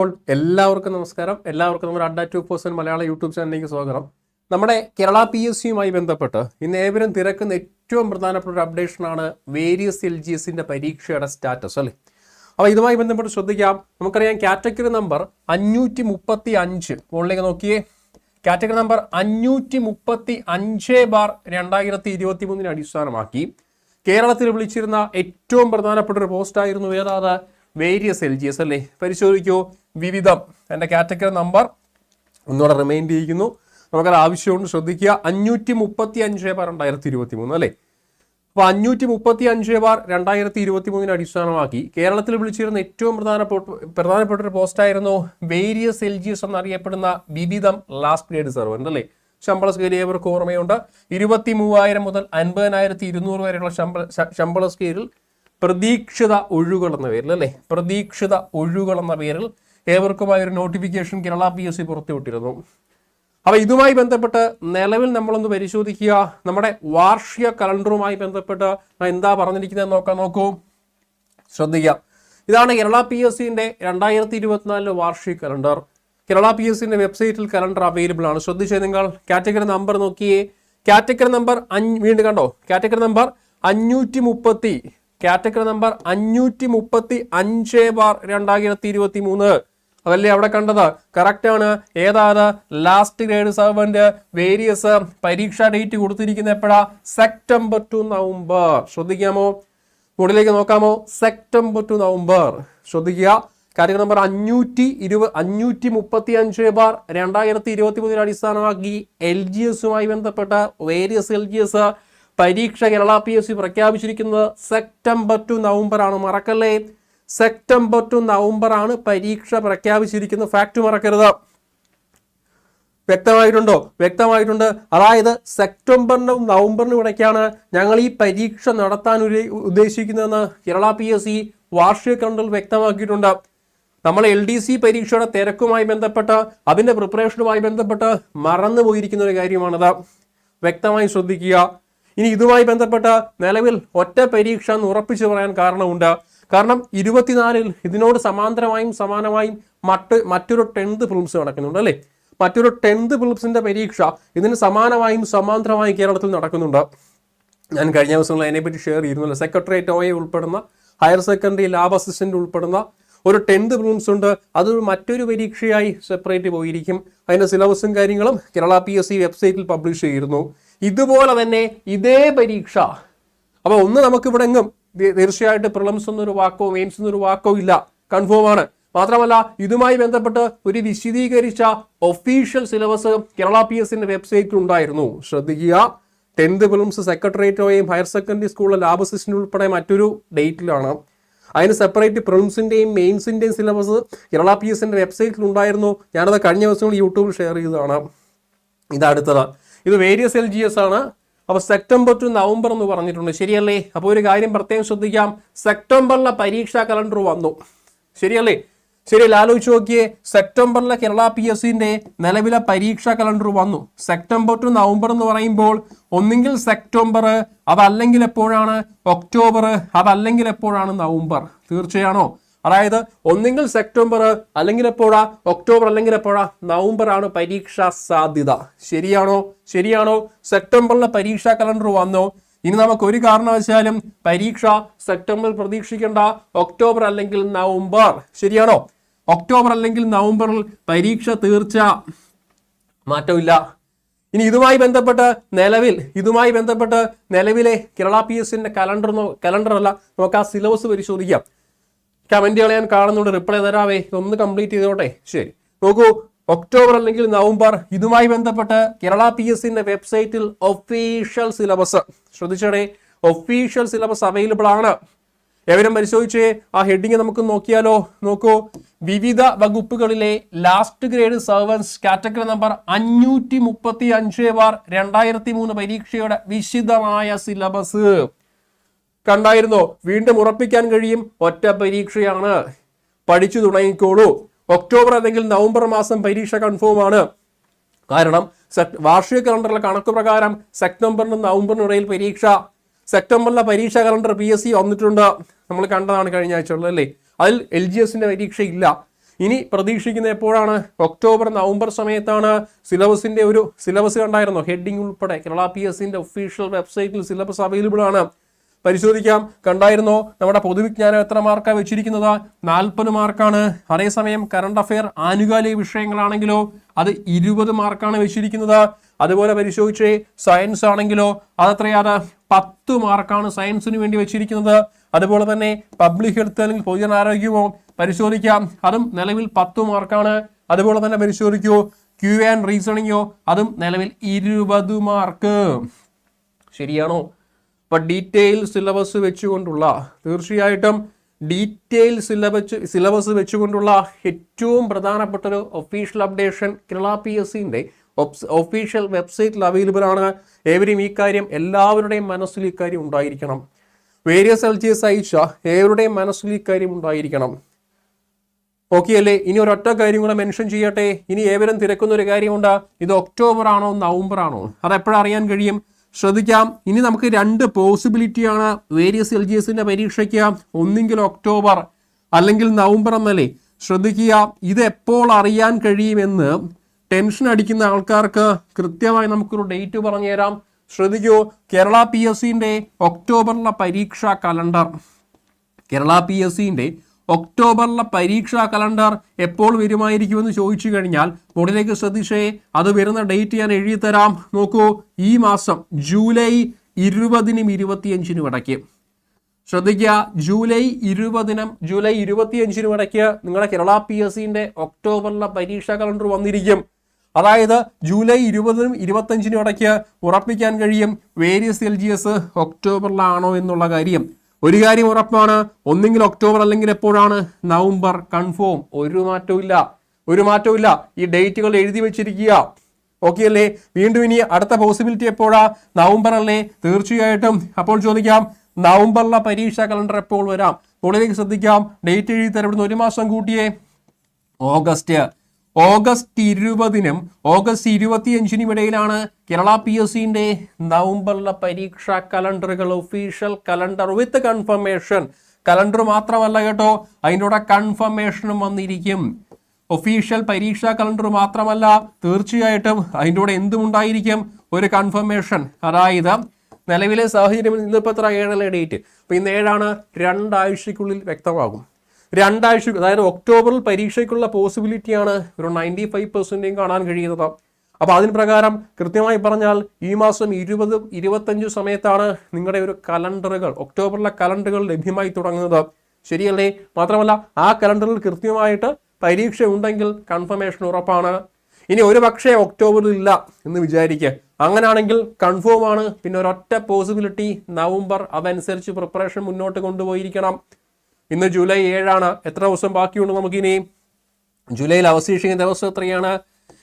അപ്പോൾ എല്ലാവർക്കും നമസ്കാരം. എല്ലാവർക്കും നമ്മുടെ അഡ ടു പേഴ്സൺ മലയാള യൂട്യൂബ് ചാനലിലേക്ക് സ്വാഗതം. നമ്മുടെ കേരള പി എസ് സിയുമായി ബന്ധപ്പെട്ട് ഇന്ന് ഏവരും തിരക്കുന്ന ഏറ്റവും പ്രധാനപ്പെട്ട ഒരു അപ്ഡേഷനാണ് വേരിയസ് എൽ ജി എസിന്റെ പരീക്ഷയുടെ സ്റ്റാറ്റസ് അല്ലേ? അപ്പോൾ ഇതുമായി ബന്ധപ്പെട്ട് ശ്രദ്ധിക്കാം. നമുക്കറിയാം കാറ്റഗറി നമ്പർ അഞ്ഞൂറ്റി മുപ്പത്തി അഞ്ച് മുകളിലേക്ക് നോക്കിയേ. കാറ്റഗറി നമ്പർ അഞ്ഞൂറ്റി മുപ്പത്തി അഞ്ച് ബാർ രണ്ടായിരത്തി ഇരുപത്തി മൂന്നിനെ അടിസ്ഥാനമാക്കി കേരളത്തിൽ വിളിച്ചിരുന്ന ഏറ്റവും പ്രധാനപ്പെട്ട ഒരു പോസ്റ്റായിരുന്നു ഏതാത്? വേരിയസ് എൽ ജി എസ് അല്ലേ? പരിശോധിക്കൂ. വിവിധം. എന്റെ കാറ്റഗറി നമ്പർ ഒന്നുകൂടെ റിമൈൻഡ് ചെയ്യിക്കുന്നു. നമുക്കത് ആവശ്യമുണ്ട് ശ്രദ്ധിക്കുക. അഞ്ഞൂറ്റി മുപ്പത്തി അഞ്ച് ബാർ രണ്ടായിരത്തി ഇരുപത്തി മൂന്ന് അല്ലേ? അപ്പോൾ അഞ്ഞൂറ്റി മുപ്പത്തി അഞ്ച് ബാർ രണ്ടായിരത്തി ഇരുപത്തി മൂന്നിനെ അടിസ്ഥാനമാക്കി കേരളത്തിൽ വിളിച്ചിരുന്ന ഏറ്റവും പ്രധാനപ്പെട്ട പ്രധാനപ്പെട്ട ഒരു പോസ്റ്റായിരുന്നു വേരിയസ് എൽ ജി എസ് എന്നറിയപ്പെടുന്ന വിവിധം ലാസ്റ്റ് ഗ്രേഡ് സർവന്റ് അല്ലേ? ശമ്പള സ്കെയിൽ ഏവർക്ക് ഓർമ്മയുണ്ട്. ഇരുപത്തി മൂവായിരം മുതൽ അൻപതിനായിരത്തി ഇരുന്നൂറ് വരെയുള്ള ശമ്പള ശമ്പള സ്കെയിലിൽ പ്രതീക്ഷിത ഒഴുകൾ എന്ന പേരിൽ അല്ലേ? പ്രതീക്ഷിത ഒഴുകൾ എന്ന പേരിൽ ഏവർക്കുമായി ഒരു notification Kerala P S C പുറത്തുവിട്ടിരുന്നു. അപ്പൊ ഇതുമായി ബന്ധപ്പെട്ട് നിലവിൽ നമ്മളൊന്ന് പരിശോധിക്കുക. നമ്മുടെ വാർഷിക കലണ്ടറുമായി ബന്ധപ്പെട്ട് എന്താ പറഞ്ഞിരിക്കുന്നത് നോക്കാൻ നോക്കൂ. ശ്രദ്ധിക്കാം ഇതാണ് കേരള പി എസ് സിന്റെ രണ്ടായിരത്തി ഇരുപത്തിനാലിലെ വാർഷിക കലണ്ടർ. കേരള പി എസ് സിന്റെ വെബ്സൈറ്റിൽ കലണ്ടർ അവൈലബിൾ ആണ്. ശ്രദ്ധിച്ചേ നിങ്ങൾ. കാറ്റഗറി നമ്പർ നോക്കിയേ. കാറ്റഗറി നമ്പർ അഞ്ച് വീണ്ടും കണ്ടോ? കാറ്റഗറി നമ്പർ അഞ്ഞൂറ്റി മുപ്പത്തി കാറ്റഗറി നമ്പർ അഞ്ഞൂറ്റി മുപ്പത്തി അഞ്ച് ബാർ രണ്ടായിരത്തി ഇരുപത്തി മൂന്ന് അതല്ലേ അവിടെ കണ്ടത്? കറക്റ്റ് ആണ്. ഏതാണ് ലാസ്റ്റ് ഗ്രേഡ് സെർവന്റ് വേരിയസ് പരീക്ഷാ ഡേറ്റ് കൊടുത്തിരിക്കുന്ന എപ്പോഴാ? സെപ്റ്റംബർ ടു നവംബർ ശ്രദ്ധിക്കാമോ? മുകളിലേക്ക് നോക്കാമോ? സെപ്റ്റംബർ ടു നവംബർ ശ്രദ്ധിക്കുക. കാറ്റഗറി നമ്പർ അഞ്ഞൂറ്റി ഇരുപത് അഞ്ഞൂറ്റി മുപ്പത്തി അഞ്ച് ബാർ രണ്ടായിരത്തി ഇരുപത്തി മൂന്നിന് അടിസ്ഥാനമാക്കി എൽ ജി എസുമായി ബന്ധപ്പെട്ട വേരിയസ് എൽ ജി എസ് പരീക്ഷ കേരള പി എസ് സി പ്രഖ്യാപിച്ചിരിക്കുന്നത് സെപ്റ്റംബർ ടു നവംബർ ആണ് മറക്കല്ലേ? സെപ്റ്റംബർ ടു നവംബർ ആണ് പരീക്ഷ പ്രഖ്യാപിച്ചിരിക്കുന്നത് ഫാക്ട് മറക്കരുത്. വ്യക്തമായിട്ടുണ്ടോ? വ്യക്തമായിട്ടുണ്ട്. അതായത് സെപ്റ്റംബറിനും നവംബറിനും ഇടയ്ക്കാണ് ഞങ്ങൾ ഈ പരീക്ഷ നടത്താൻ ഉദ്ദേശിക്കുന്നതെന്ന് കേരള പി എസ് സി വാർഷിക കണ്ടിൽ വ്യക്തമാക്കിയിട്ടുണ്ട്. നമ്മൾ എൽ ഡി സി പരീക്ഷയുടെ തിരക്കുമായി ബന്ധപ്പെട്ട് അതിന്റെ പ്രിപ്പറേഷനുമായി ബന്ധപ്പെട്ട് മറന്നു പോയിരിക്കുന്ന ഒരു കാര്യമാണത്. വ്യക്തമായി ശ്രദ്ധിക്കുക. ഇനി ഇതുമായി ബന്ധപ്പെട്ട നിലവിൽ ഒറ്റ പരീക്ഷ എന്ന് ഉറപ്പിച്ചു പറയാൻ കാരണമുണ്ട്. കാരണം ഇരുപത്തിനാലിൽ ഇതിനോട് സമാന്തരമായും സമാനമായും മറ്റ് മറ്റൊരു ടെൻത്ത് ഫിലിംസ് നടക്കുന്നുണ്ട് അല്ലേ? മറ്റൊരു ടെൻത്ത് ഫിലിപ്സിന്റെ പരീക്ഷ ഇതിന് സമാനമായും സമാന്തരമായും കേരളത്തിൽ നടക്കുന്നുണ്ട്. ഞാൻ കഴിഞ്ഞ ദിവസങ്ങളിൽ അതിനെപ്പറ്റി ഷെയർ ചെയ്യുന്നല്ലോ സെക്രട്ടേറിയറ്റ് ഒയെ ഉൾപ്പെടുന്ന ഹയർ സെക്കൻഡറി ലാബ് അസിസ്റ്റന്റ് ഉൾപ്പെടുന്ന ഒരു ടെൻത്ത് പ്രിലിംസ് ഉണ്ട്. അതൊരു മറ്റൊരു പരീക്ഷയായി സെപ്പറേറ്റ് പോയിരിക്കും. അതിന്റെ സിലബസും കാര്യങ്ങളും കേരള പി എസ് സി വെബ്സൈറ്റിൽ പബ്ലിഷ് ചെയ്തിരുന്നു. ഇതുപോലെ തന്നെ ഇതേ പരീക്ഷ. അപ്പോൾ ഒന്ന് നമുക്ക് ഇവിടെ എങ്ങും തീർച്ചയായിട്ടും പ്രിലിംസ് എന്നൊരു വാക്കോ മെയിൻസ് എന്നൊരു വാക്കോ ഇല്ല. കൺഫേം ആണ്. മാത്രമല്ല ഇതുമായി ബന്ധപ്പെട്ട് ഒരു വിശദീകരിച്ച ഒഫീഷ്യൽ സിലബസ് കേരള പി എസിന്റെ വെബ്സൈറ്റിൽ ഉണ്ടായിരുന്നു. ശ്രദ്ധിക്കുക. ടെൻത്ത് ഫിലിംസ് സെക്രട്ടേറിയറ്റോയും ഹയർ സെക്കൻഡറി സ്കൂളിലെ ലാബ് അസിസ്റ്റന്റ് ഉൾപ്പെടെ മറ്റൊരു ഡേറ്റിലാണ് അതിന് സെപ്പറേറ്റ് പ്രിലിംസിന്റെയും മെയിൻസിന്റെയും സിലബസ് കേരള പി എസിന്റെ വെബ്സൈറ്റിൽ ഉണ്ടായിരുന്നു. ഞാനത് കഴിഞ്ഞ ദിവസങ്ങൾ യൂട്യൂബിൽ ഷെയർ ചെയ്തതാണ്. ഇതടുത്തത്. ഇത് വേരിയസ് എൽ ജി എസ് ആണ്. അപ്പോൾ സെപ്റ്റംബർ ടു നവംബർ എന്ന് പറഞ്ഞിട്ടുണ്ട്. ശരിയല്ലേ? അപ്പോൾ ഒരു കാര്യം പ്രത്യേകം ശ്രദ്ധിക്കാം. സെപ്റ്റംബറിലെ പരീക്ഷാ കലണ്ടർ വന്നു. ശരിയല്ലേ? ശരിയല്ല ആലോചിച്ച് നോക്കിയേ. സെപ്റ്റംബറിലെ കേരള പി എസ് സിന്റെ നിലവിലെ പരീക്ഷാ കലണ്ടർ വന്നു. സെപ്റ്റംബർ ടു നവംബർ എന്ന് പറയുമ്പോൾ ഒന്നുകിൽ സെപ്റ്റംബർ അതല്ലെങ്കിൽ എപ്പോഴാണ്? ഒക്ടോബർ അതല്ലെങ്കിൽ എപ്പോഴാണ് നവംബർ തീർച്ചയാണോ? അതായത് ഒന്നുകിൽ സെപ്റ്റംബർ അല്ലെങ്കിൽ എപ്പോഴാ ഒക്ടോബർ അല്ലെങ്കിൽ എപ്പോഴാ നവംബർ ആണ് പരീക്ഷാ സാധ്യത. ശരിയാണോ? ശരിയാണോ? സെപ്റ്റംബറിലെ പരീക്ഷാ കലണ്ടർ വന്നോ? ഇനി നമുക്ക് ഒരു കാരണവശാലും പരീക്ഷ സെപ്റ്റംബറിൽ പ്രതീക്ഷിക്കേണ്ട ഒക്ടോബർ അല്ലെങ്കിൽ നവംബർ. ശരിയാണോ? ഒക്ടോബർ അല്ലെങ്കിൽ നവംബറിൽ പരീക്ഷ തീർച്ച മാറ്റമില്ല. ഇനി ഇതുമായി ബന്ധപ്പെട്ട് നിലവിൽ ഇതുമായി ബന്ധപ്പെട്ട് നിലവിലെ കേരള പി എസിന്റെ കലണ്ടർ കലണ്ടർ അല്ല നമുക്ക് ആ സിലബസ് പരിശോധിക്കാം. കമന്റുകൾ ഞാൻ കാണുന്നുണ്ട്. റിപ്ലൈ തരാവേ. ഒന്ന് കംപ്ലീറ്റ് ചെയ്തോട്ടെ. ശരി. നോക്കൂ. ഒക്ടോബർ അല്ലെങ്കിൽ നവംബർ ഇതുമായി ബന്ധപ്പെട്ട് കേരള പി എസിന്റെ വെബ്സൈറ്റിൽ ഒഫീഷ്യൽ സിലബസ് ശ്രദ്ധിച്ചടേ. ഒഫീഷ്യൽ സിലബസ് അവൈലബിൾ ആണ്. എവരും പരിശോധിച്ച്? ആ ഹെഡിങ് നമുക്ക് നോക്കിയാലോ. നോക്കൂ. വിവിധ വകുപ്പുകളിലെ last grade servants category number അഞ്ഞൂറ്റി മുപ്പത്തി അഞ്ച് ബാർ രണ്ടായിരത്തി മൂന്ന് പരീക്ഷയുടെ വിശദമായ സിലബസ് കണ്ടായിരുന്നോ? വീണ്ടും ഉറപ്പിക്കാൻ കഴിയും. ഒറ്റ പരീക്ഷയാണ്. പഠിച്ചു തുടങ്ങിക്കോളൂ. ഒക്ടോബർ അല്ലെങ്കിൽ നവംബർ മാസം പരീക്ഷ കൺഫേം ആണ്. കാരണം വാർഷിക കലണ്ടറിലെ കണക്ക് പ്രകാരം സെപ്റ്റംബറിനും നവംബറിനും ഇടയിൽ പരീക്ഷ. സെപ്റ്റംബറിലെ പരീക്ഷ കലണ്ടർ പി എസ് സി വന്നിട്ടുണ്ട്. നമ്മൾ കണ്ടതാണ് കഴിഞ്ഞ ആഴ്ച ഉള്ളത് അല്ലേ? അതിൽ എൽ ജി എസിന്റെ പരീക്ഷ ഇല്ല. ഇനി പ്രതീക്ഷിക്കുന്ന എപ്പോഴാണ്? ഒക്ടോബർ നവംബർ സമയത്താണ്. സിലബസിന്റെ ഒരു സിലബസ് കണ്ടായിരുന്നു? ഹെഡിങ് ഉൾപ്പെടെ. കേരള പി എസ് സിന്റെ ഒഫീഷ്യൽ വെബ്സൈറ്റിൽ സിലബസ് അവൈലബിൾ ആണ്. പരിശോധിക്കാം. കണ്ടായിരുന്നോ? നമ്മുടെ പൊതുവിജ്ഞാനം എത്ര മാർക്കാണ് വെച്ചിരിക്കുന്നത്? നാൽപ്പത് മാർക്കാണ്. അതേസമയം കറണ്ട് അഫെയർ ആനുകാലിക വിഷയങ്ങളാണെങ്കിലോ അത് ഇരുപത് മാർക്കാണ് വെച്ചിരിക്കുന്നത്. അതുപോലെ പരിശോധിച്ചേ സയൻസ് ആണെങ്കിലോ അതത്രയാണ് പത്ത് മാർക്കാണ് സയൻസിന് വേണ്ടി വെച്ചിരിക്കുന്നത്. അതുപോലെ തന്നെ പബ്ലിക് ഹെൽത്ത് അല്ലെങ്കിൽ പൊതുജനാരോഗ്യമോ പരിശോധിക്കാം. അതും നിലവിൽ പത്ത് മാർക്കാണ്. അതുപോലെ തന്നെ പരിശോധിക്കൂ. ക്യൂ ആൻഡ് റീസണിങ്ങോ അതും നിലവിൽ ഇരുപത് മാർക്ക്. ശരിയാണോ? അപ്പൊ ഡീറ്റെയിൽ സിലബസ് വെച്ചുകൊണ്ടുള്ള തീർച്ചയായിട്ടും ഡീറ്റെയിൽ സിലബസ് സിലബസ് വെച്ചുകൊണ്ടുള്ള ഏറ്റവും പ്രധാനപ്പെട്ട ഒരു official updation Kerala P S സിന്റെ ഒഫീഷ്യൽ വെബ്സൈറ്റിൽ അവൈലബിൾ ആണ്. ഏവരും ഈ കാര്യം എല്ലാവരുടെയും മനസ്സിൽ ഇക്കാര്യം ഉണ്ടായിരിക്കണം. വേരിയസ് എൽ ജി എസ് അയച്ച ഏവരുടെയും മനസ്സിൽ ഇക്കാര്യം ഉണ്ടായിരിക്കണം. ഓക്കെ അല്ലേ? ഇനി ഒരൊറ്റ കാര്യം കൂടെ മെൻഷൻ ചെയ്യട്ടെ. ഇനി ഏവരും തിരക്കുന്ന ഒരു കാര്യമുണ്ട്. ഇത് ഒക്ടോബർ ആണോ നവംബർ ആണോ? അത് എപ്പോഴറിയാൻ കഴിയും? ശ്രദ്ധിക്കാം. ഇനി നമുക്ക് രണ്ട് പോസിബിലിറ്റിയാണ് വേരിയസ് എൽ ജി എസിന്റെ പരീക്ഷയ്ക്ക്. ഒന്നെങ്കിൽ ഒക്ടോബർ അല്ലെങ്കിൽ നവംബർ എന്നല്ലേ. ശ്രദ്ധിക്കുക ഇത് എപ്പോൾ അറിയാൻ കഴിയുമെന്ന് ടെൻഷൻ അടിക്കുന്ന ആൾക്കാർക്ക് കൃത്യമായി നമുക്കൊരു ഡേറ്റ് പറഞ്ഞു തരാം ശ്രദ്ധിക്കൂ കേരള പി എസ് സിന്റെ ഒക്ടോബറിലെ പരീക്ഷാ കലണ്ടർ കേരള പി എസ് സിന്റെ ഒക്ടോബറിലെ പരീക്ഷാ കലണ്ടർ എപ്പോൾ വരുമായിരിക്കുമെന്ന് ചോദിച്ചു കഴിഞ്ഞാൽ മുകളിലേക്ക് ശ്രദ്ധിച്ചേ അത് വരുന്ന ഡേറ്റ് ഞാൻ എഴുതി തരാം നോക്കൂ ഈ മാസം ജൂലൈ ഇരുപതിനും ഇരുപത്തിയഞ്ചിനും ഇടയ്ക്ക്. ശ്രദ്ധിക്കുക ജൂലൈ ഇരുപതിനും ജൂലൈ ഇരുപത്തിയഞ്ചിനും ഇടയ്ക്ക് നിങ്ങളുടെ കേരള പി എസ് സിന്റെ ഒക്ടോബറിലെ പരീക്ഷാ കലണ്ടർ വന്നിരിക്കും. അതായത് ജൂലൈ ഇരുപതിനും ഇരുപത്തഞ്ചിനും ഇടയ്ക്ക് ഉറപ്പിക്കാൻ കഴിയും വേരിയസ് എൽ ജി എസ് ഒക്ടോബറിലാണോ എന്നുള്ള കാര്യം. ഒരു കാര്യം ഉറപ്പാണ്. ഒന്നെങ്കിൽ ഒക്ടോബർ അല്ലെങ്കിൽ എപ്പോഴാണ്? നവംബർ. കൺഫേം. ഒരു മാറ്റവും ഇല്ല ഒരു മാറ്റവും ഇല്ല ഈ ഡേറ്റുകൾ എഴുതി വെച്ചിരിക്കുക. ഓക്കെ അല്ലേ? വീണ്ടും ഇനി അടുത്ത പോസിബിലിറ്റി എപ്പോഴാ? നവംബർ അല്ലേ? തീർച്ചയായിട്ടും. അപ്പോൾ ചോദിക്കാം നവംബറിലെ പരീക്ഷാ കലണ്ടർ എപ്പോൾ വരാം? കൂടുതലേക്ക് ശ്രദ്ധിക്കാം. ഡേറ്റ് എഴുതി തരപ്പെടുന്ന ഒരു മാസം കൂട്ടിയേ. ഓഗസ്റ്റ് ഓഗസ്റ്റ് ഇരുപതിനും ഓഗസ്റ്റ് ഇരുപത്തിയഞ്ചിനും ഇടയിലാണ് കേരള പി എസ് സിന്റെ നവംബറിലെ പരീക്ഷാ കലണ്ടറുകൾ official calendar with confirmation calendar മാത്രമല്ല കേട്ടോ അതിന്റെ കൺഫർമേഷനും വന്നിരിക്കും. ഒഫീഷ്യൽ പരീക്ഷാ കലണ്ടർ മാത്രമല്ല തീർച്ചയായിട്ടും അതിന്റെ കൂടെ എന്തുമുണ്ടായിരിക്കും ഒരു കൺഫർമേഷൻ അതായത് നിലവിലെ സാഹചര്യം ഇന്നിപ്പോൾ എത്ര ഏഴല്ലേ ഡേറ്റ് അപ്പോൾ ഇന്ന് ഏഴാണ് രണ്ടാഴ്ചയ്ക്കുള്ളിൽ വ്യക്തമാകും. രണ്ടാഴ്ച അതായത് ഒക്ടോബറിൽ പരീക്ഷയ്ക്കുള്ള പോസിബിലിറ്റിയാണ് ഒരു നയന്റി ഫൈവ് പെർസെന്റേയും കാണാൻ കഴിയുന്നത്. അപ്പോൾ അതിന് പ്രകാരം കൃത്യമായി പറഞ്ഞാൽ ഈ മാസം ഇരുപത് ഇരുപത്തഞ്ച് സമയത്താണ് നിങ്ങളുടെ ഒരു കലണ്ടറുകൾ ഒക്ടോബറിലെ കലണ്ടറുകൾ ലഭ്യമായി തുടങ്ങുന്നത്. ശരിയല്ലേ? മാത്രമല്ല ആ കലണ്ടറിൽ കൃത്യമായിട്ട് പരീക്ഷ ഉണ്ടെങ്കിൽ കൺഫർമേഷൻ ഉറപ്പാണ്. ഇനി ഒരു പക്ഷേ ഒക്ടോബറിൽ ഇല്ല എന്ന് വിചാരിക്കുക അങ്ങനെയാണെങ്കിൽ കൺഫേം ആണ്. പിന്നെ ഒരൊറ്റ പോസിബിലിറ്റി നവംബർ അതനുസരിച്ച് പ്രിപ്പറേഷൻ മുന്നോട്ട് കൊണ്ടുപോയിരിക്കണം. ഇന്ന് ജൂലൈ ഏഴാണ്. എത്ര ദിവസം ബാക്കിയുണ്ട് നമുക്കിനി? ജൂലൈയിൽ അവശേഷിക്കുന്ന ദിവസം എത്രയാണ്?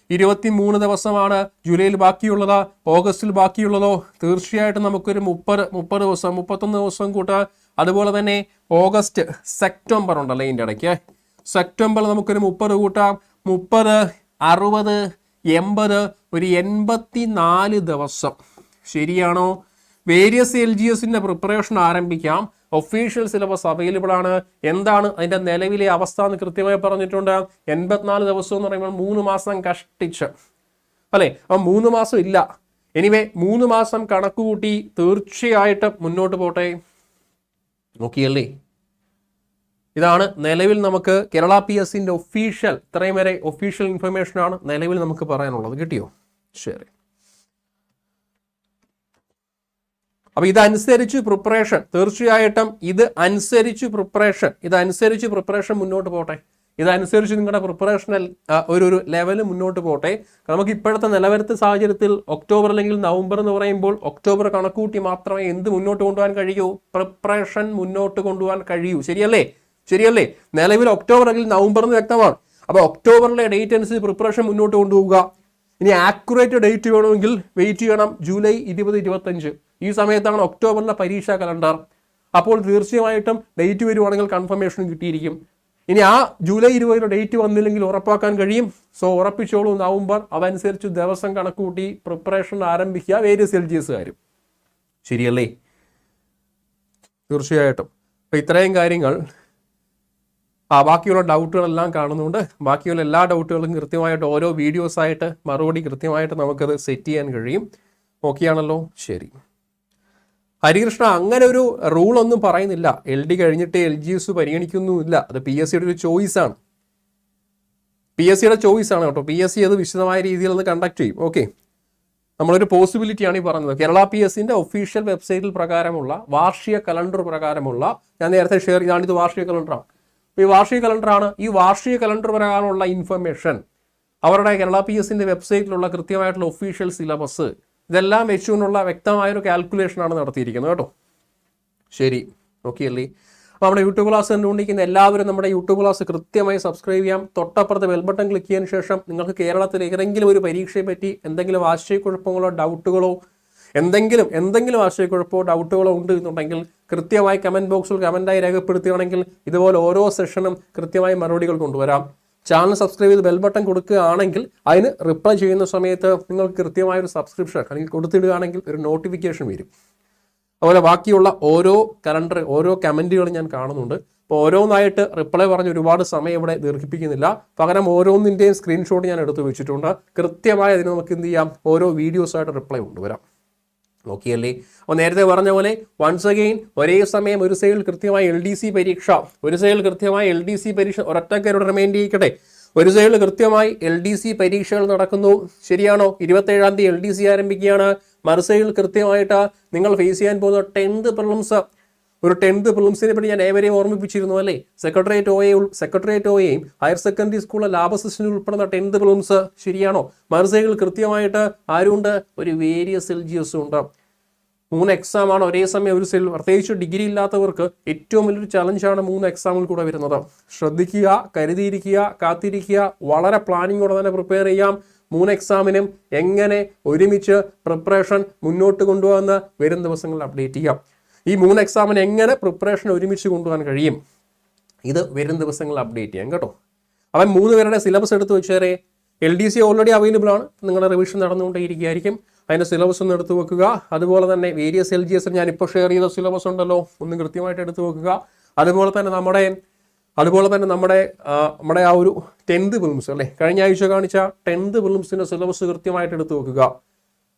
ഇരുപത്തി മൂന്ന് ദിവസമാണ് ജൂലൈയിൽ ബാക്കിയുള്ളത്. ഓഗസ്റ്റിൽ ബാക്കിയുള്ളതോ? തീർച്ചയായിട്ടും നമുക്കൊരു മുപ്പത് മുപ്പത് ദിവസം മുപ്പത്തൊന്ന് ദിവസം കൂട്ടുക അതുപോലെ തന്നെ ഓഗസ്റ്റ് സെപ്റ്റംബർ ഉണ്ടല്ലോ ഇതിന്റെ ഇടയ്ക്ക്? സെപ്റ്റംബറിൽ നമുക്കൊരു മുപ്പത് കൂട്ടാം. മുപ്പത് അറുപത് എൺപത് ഒരു എൺപത്തി നാല് ദിവസം. ശരിയാണോ? വേരിയസ് എൽ ജി എസിന്റെ പ്രിപ്പറേഷൻ ആരംഭിക്കാം. ഒഫീഷ്യൽ സിലബസ് അവൈലബിൾ ആണ്. എന്താണ് അതിന്റെ നിലവിലെ അവസ്ഥ എന്ന് കൃത്യമായി പറഞ്ഞിട്ടുണ്ട്. എൺപത്തിനാല് ദിവസം എന്ന് പറയുമ്പോൾ മൂന്ന് മാസം കഷ്ടിച്ച്. അല്ലേ? അപ്പം മൂന്ന് മാസം ഇല്ല. എനിവേ മൂന്ന് മാസം കണക്കുകൂട്ടി തീർച്ചയായിട്ടും മുന്നോട്ട് പോട്ടെ. നോക്കിയല്ലേ? ഇതാണ് നിലവിൽ നമുക്ക് കേരള പി എസ് സിന്റെ ഒഫീഷ്യൽ ഇത്രയും വരെ ഒഫീഷ്യൽ ഇൻഫർമേഷൻ ആണ് നിലവിൽ നമുക്ക് പറയാനുള്ളത്. കിട്ടിയോ? ശരി. അപ്പൊ ഇതനുസരിച്ച് പ്രിപ്പറേഷൻ തീർച്ചയായിട്ടും ഇത് അനുസരിച്ച് പ്രിപ്പറേഷൻ ഇതനുസരിച്ച് പ്രിപ്പറേഷൻ മുന്നോട്ട് പോട്ടെ. ഇതനുസരിച്ച് നിങ്ങളുടെ പ്രിപ്പറേഷണൽ ഒരു ഒരു ലെവൽ മുന്നോട്ട് പോട്ടെ. നമുക്ക് ഇപ്പോഴത്തെ നിലവരത്തെ സാഹചര്യത്തിൽ ഒക്ടോബർ അല്ലെങ്കിൽ നവംബർ എന്ന് പറയുമ്പോൾ ഒക്ടോബർ കണക്കൂട്ടി മാത്രമേ എന്ത് മുന്നോട്ട് കൊണ്ടുപോകാൻ കഴിയൂ? പ്രിപ്പറേഷൻ മുന്നോട്ട് കൊണ്ടുപോകാൻ കഴിയൂ. ശരിയല്ലേ? ശരിയല്ലേ? നിലവിൽ ഒക്ടോബർ അല്ലെങ്കിൽ നവംബർ എന്ന് വ്യക്തമാണ്. അപ്പോൾ ഒക്ടോബറിലെ ഡേറ്റ് അനുസരിച്ച് പ്രിപ്പറേഷൻ മുന്നോട്ട് കൊണ്ടുപോവുക. ഇനി ആക്യുറേറ്റ് ഡേറ്റ് വേണമെങ്കിൽ വെയിറ്റ് ചെയ്യണം. ജൂലൈ ഇരുപത് ഇരുപത്തഞ്ച്. ഈ സമയത്താണ് ഒക്ടോബറിലെ പരീക്ഷാ കലണ്ടർ. അപ്പോൾ തീർച്ചയായിട്ടും ഡേറ്റ് വരുവാണെങ്കിൽ കൺഫർമേഷൻ കിട്ടിയിരിക്കും. ഇനി ആ ജൂലൈ ഇരുപതിന് ഡേറ്റ് വന്നില്ലെങ്കിൽ ഉറപ്പാക്കാൻ കഴിയും. സോ ഉറപ്പിച്ചോളൂ നവംബർ. അതനുസരിച്ച് ദിവസം കണക്കുകൂട്ടി പ്രിപ്പറേഷൻ ആരംഭിക്കുക വേരിയസ് എൽ ജി ശരിയല്ലേ? തീർച്ചയായിട്ടും. അപ്പം ഇത്രയും കാര്യങ്ങൾ ആ ബാക്കിയുള്ള ഡൗട്ടുകളെല്ലാം കാണുന്നുണ്ട്. ബാക്കിയുള്ള എല്ലാ ഡൗട്ടുകളും കൃത്യമായിട്ട് ഓരോ വീഡിയോസായിട്ട് മറുപടി കൃത്യമായിട്ട് നമുക്കത് സെറ്റ് ചെയ്യാൻ കഴിയും. ഓക്കെയാണല്ലോ ശരി. ഹരികൃഷ്ണ അങ്ങനെ ഒരു റൂൾ ഒന്നും പറയുന്നില്ല. എൽ ഡി കഴിഞ്ഞിട്ട് എൽ ജി എസ് പരിഗണിക്കുന്നുമില്ല. അത് പി എസ് സിയുടെ ഒരു ചോയ്സ് ആണ്. പി എസ് സിയുടെ ചോയ്സ് ആണ് കേട്ടോ. പി എസ് സി അത് വിശദമായ രീതിയിൽ അത് കണ്ടക്ട് ചെയ്യും. ഓക്കെ നമ്മളൊരു പോസിബിലിറ്റിയാണ് ഈ പറഞ്ഞത്. കേരള പി എസ് സിന്റെ ഒഫീഷ്യൽ വെബ്സൈറ്റിൽ പ്രകാരമുള്ള വാർഷിക കലണ്ടർ പ്രകാരമുള്ള ഞാൻ നേരത്തെ ഷെയർ ചെയ്താണ് ഇത് വാർഷിക കലണ്ടറാണ് അപ്പോൾ ഈ വാർഷിക കലണ്ടറാണ് ഈ വാർഷിക കലണ്ടർ പ്രകാരമുള്ള ഇൻഫർമേഷൻ അവരുടെ കേരള പി എസ് സിന്റെ വെബ്സൈറ്റിലുള്ള കൃത്യമായിട്ടുള്ള ഒഫീഷ്യൽ സിലബസ് ഇതെല്ലാം വെച്ചുകൊണ്ടുള്ള വ്യക്തമായൊരു കാൽക്കുലേഷനാണ് നടത്തിയിരിക്കുന്നത് കേട്ടോ. ശരി ഓക്കെ അല്ലേ? അപ്പോൾ നമ്മുടെ യൂട്യൂബ് ക്ലാസ് കണ്ടുകൊണ്ടിരിക്കുന്ന എല്ലാവരും നമ്മുടെ യൂട്യൂബ് ക്ലാസ് കൃത്യമായി സബ്സ്ക്രൈബ് ചെയ്യാം. തൊട്ടപ്പുറത്ത് ബെൽബട്ടൺ ക്ലിക്ക് ചെയ്തതിന് ശേഷം നിങ്ങൾക്ക് കേരളത്തിൽ ഏതെങ്കിലും ഒരു പരീക്ഷയെ പറ്റി എന്തെങ്കിലും ആശയക്കുഴപ്പങ്ങളോ ഡൗട്ടുകളോ എന്തെങ്കിലും എന്തെങ്കിലും ആശയക്കുഴപ്പമോ ഡൗട്ടുകളോ ഉണ്ട് എന്നുണ്ടെങ്കിൽ കൃത്യമായി കമന്റ് ബോക്സിൽ കമന്റായി രേഖപ്പെടുത്തുകയാണെങ്കിൽ ഇതുപോലെ ഓരോ സെഷനും കൃത്യമായി മറുപടികൾ കൊണ്ടുവരാം. ചാനൽ സബ്സ്ക്രൈബ് ചെയ്ത് ബെൽ ബട്ടൺ കൊടുക്കുകയാണെങ്കിൽ അതിന് റിപ്ലൈ ചെയ്യുന്ന സമയത്ത് നിങ്ങൾക്ക് കൃത്യമായ ഒരു സബ്സ്ക്രിപ്ഷൻ അല്ലെങ്കിൽ കൊടുത്തിടുകയാണെങ്കിൽ ഒരു നോട്ടിഫിക്കേഷൻ വരും. അതുപോലെ ബാക്കിയുള്ള ഓരോ കലണ്ടർ ഓരോ കമന്റുകളും ഞാൻ കാണുന്നുണ്ട്. അപ്പോൾ ഓരോന്നായിട്ട് റിപ്ലൈ പറഞ്ഞ് ഒരുപാട് സമയം ഇവിടെ ദീർഘിപ്പിക്കുന്നില്ല. പകരം ഓരോന്നിന്റെയും സ്ക്രീൻഷോട്ട് ഞാൻ എടുത്തു വെച്ചിട്ടുണ്ട്. കൃത്യമായി അതിന് നമുക്ക് എന്ത് ചെയ്യാം? ഓരോ വീഡിയോസായിട്ട് റിപ്ലൈ കൊണ്ടുവരാം. നോക്കിയല്ലേ? അപ്പോൾ നേരത്തെ പറഞ്ഞ പോലെ വൺസ് അഗെയിൻ ഒരേ സമയം ഒരു സൈഡിൽ കൃത്യമായി എൽ ഡി സി പരീക്ഷ ഒരു സൈഡിൽ കൃത്യമായി എൽ ഡി സി പരീക്ഷ ഒരൊറ്റക്കാരോട് റിമൈൻഡ് ചെയ്യിക്കട്ടെ. ഒരു സൈഡിൽ കൃത്യമായി എൽ ഡി സി പരീക്ഷകൾ നടക്കുന്നു. ശരിയാണോ? ഇരുപത്തേഴാം തീയതി എൽ ഡി സി ആരംഭിക്കുകയാണ്. മറുസൈഡിൽ കൃത്യമായിട്ട് നിങ്ങൾ ഫേസ് ചെയ്യാൻ പോകുന്ന ടെൻത്ത് പ്രിലിംസ് ഒരു ടെൻത്ത് പ്രിലിംസിനെ പറ്റി ഞാൻ ഏവരെയും ഓർമ്മിപ്പിച്ചിരുന്നു അല്ലേ? സെക്രട്ടേറിയറ്റ് ഒയെ സെക്രട്ടേറിയറ്റ് ഒയെയും ഹയർ സെക്കൻഡറി സ്കൂളിലെ ലാബ് അസിസ്റ്റന്റ് ഉൾപ്പെടുന്ന ടെൻത്ത് പ്രിലിംസ് ശരിയാണോ? മറുസൈഡിൽ കൃത്യമായിട്ട് ആരുണ്ട്? ഒരു വേരിയസ് എൽ ജി ഉണ്ട്. മൂന്ന് എക്സാം ആണ് ഒരേ സമയം ഒരു സെൽ പ്രത്യേകിച്ച് ഡിഗ്രി ഇല്ലാത്തവർക്ക് ഏറ്റവും വലിയൊരു ചലഞ്ചാണ് മൂന്ന് എക്സാമിൽ കൂടെ വരുന്നത്. ശ്രദ്ധിക്കുക കരുതിയിരിക്കുക കാത്തിരിക്കുക വളരെ പ്ലാനിങ്ങോടെ തന്നെ പ്രിപ്പയർ ചെയ്യാം. മൂന്ന് എക്സാമിനും എങ്ങനെ ഒരുമിച്ച് പ്രിപ്പറേഷൻ മുന്നോട്ട് കൊണ്ടുപോകാമെന്ന് വരും ദിവസങ്ങളിൽ അപ്ഡേറ്റ് ചെയ്യാം. ഈ മൂന്ന് എക്സാമിന് എങ്ങനെ പ്രിപ്പറേഷൻ ഒരുമിച്ച് കൊണ്ടുപോകാൻ കഴിയും? ഇത് വരും ദിവസങ്ങളിൽ അപ്ഡേറ്റ് ചെയ്യാം കേട്ടോ. അവൻ മൂന്ന് പേരുടെ സിലബസ് എടുത്ത് വെച്ചേരെ L D C already available ആണ്. നിങ്ങളുടെ റിവിഷൻ നടന്നുകൊണ്ടേയിരിക്കുകയായിരിക്കും. അതിന്റെ സിലബസ് ഒന്ന് എടുത്തു വെക്കുക. അതുപോലെ തന്നെ വേരിയസ് എൽ ജി എസ് ഞാൻ ഇപ്പോൾ ഷെയർ ചെയ്ത സിലബസ് ഉണ്ടല്ലോ ഒന്ന് കൃത്യമായിട്ട് എടുത്തു വെക്കുക. അതുപോലെ തന്നെ നമ്മുടെ അതുപോലെ തന്നെ നമ്മുടെ നമ്മുടെ ആ ഒരു ടെൻത്ത് ഫിലിംസ് അല്ലേ? കഴിഞ്ഞ ആഴ്ച കാണിച്ച ടെൻത്ത് ഫിലിംസിന്റെ സിലബസ് കൃത്യമായിട്ട് എടുത്തു വെക്കുക.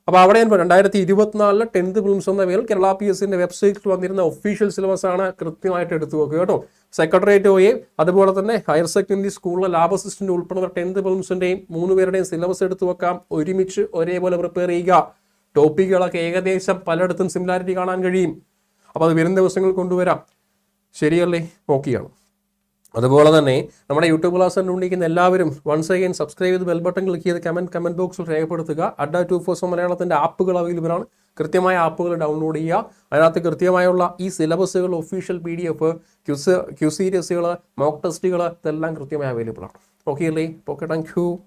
അപ്പോൾ അവിടെ ഞാൻ രണ്ടായിരത്തി ഇരുപത്തിനാലിലെ ടെൻത്ത് ഫിലിംസ് എന്ന പേരിൽ കേരള പി എസ് സിന്റെ വെബ്സൈറ്റിൽ വന്നിരുന്ന ഒഫീഷ്യൽ സിലബസ് ആണ് കൃത്യമായിട്ട് എടുത്തു നോക്കുക കേട്ടോ. സെക്രട്ടേറിയറ്റ് ഒയെ അതുപോലെ തന്നെ ഹയർ സെക്കൻഡറി സ്കൂളിലെ ലാബ് അസിസ്റ്റന്റ് ഉൾപ്പെടുന്ന ടെൻത്ത് ഫിലിംസിന്റെയും മൂന്ന് പേരുടെയും സിലബസ് എടുത്തു വെക്കാം. ഒരുമിച്ച് ഒരേപോലെ പ്രിപ്പയർ ചെയ്യുക. ടോപ്പിക്കുകളൊക്കെ ഏകദേശം പലയിടത്തും സിമിലാരിറ്റി കാണാൻ കഴിയും. അപ്പോൾ അത് വരും ദിവസങ്ങൾ കൊണ്ടുവരാം. ശരിയല്ലേ? ഓക്കെയാണ് അതുപോലെ തന്നെ നമ്മുടെ യൂട്യൂബ് ക്ലാസ് കണ്ടുകൊണ്ടിരിക്കുന്ന എല്ലാവരും വൺസ് അഗൈൻ സബ്സ്ക്രൈബ് ചെയ്ത് ബെൽ ബട്ടൺ ക്ലിക്ക് ചെയ്ത് കമന്റ് കമന്റ് ബോക്സിൽ രേഖപ്പെടുത്തുക. അഡ ടു ഫോർസ് മലയാളത്തിന്റെ ആപ്പുകൾ അവൈലബിൾ ആണ്. കൃത്യമായ ആപ്പുകൾ ഡൗൺലോഡ് ചെയ്യുക. അതിനകത്ത് കൃത്യമായുള്ള ഈ സിലബസുകൾ ഒഫീഷ്യൽ പി ഡി എഫ് ക്യൂസ് ക്യൂ സീരീസുകൾ മോക്ക് ടെസ്റ്റുകൾ ഇതെല്ലാം കൃത്യമായി അവൈലബിൾ ആണ്. ഓക്കെ അല്ലേ? Okay thank you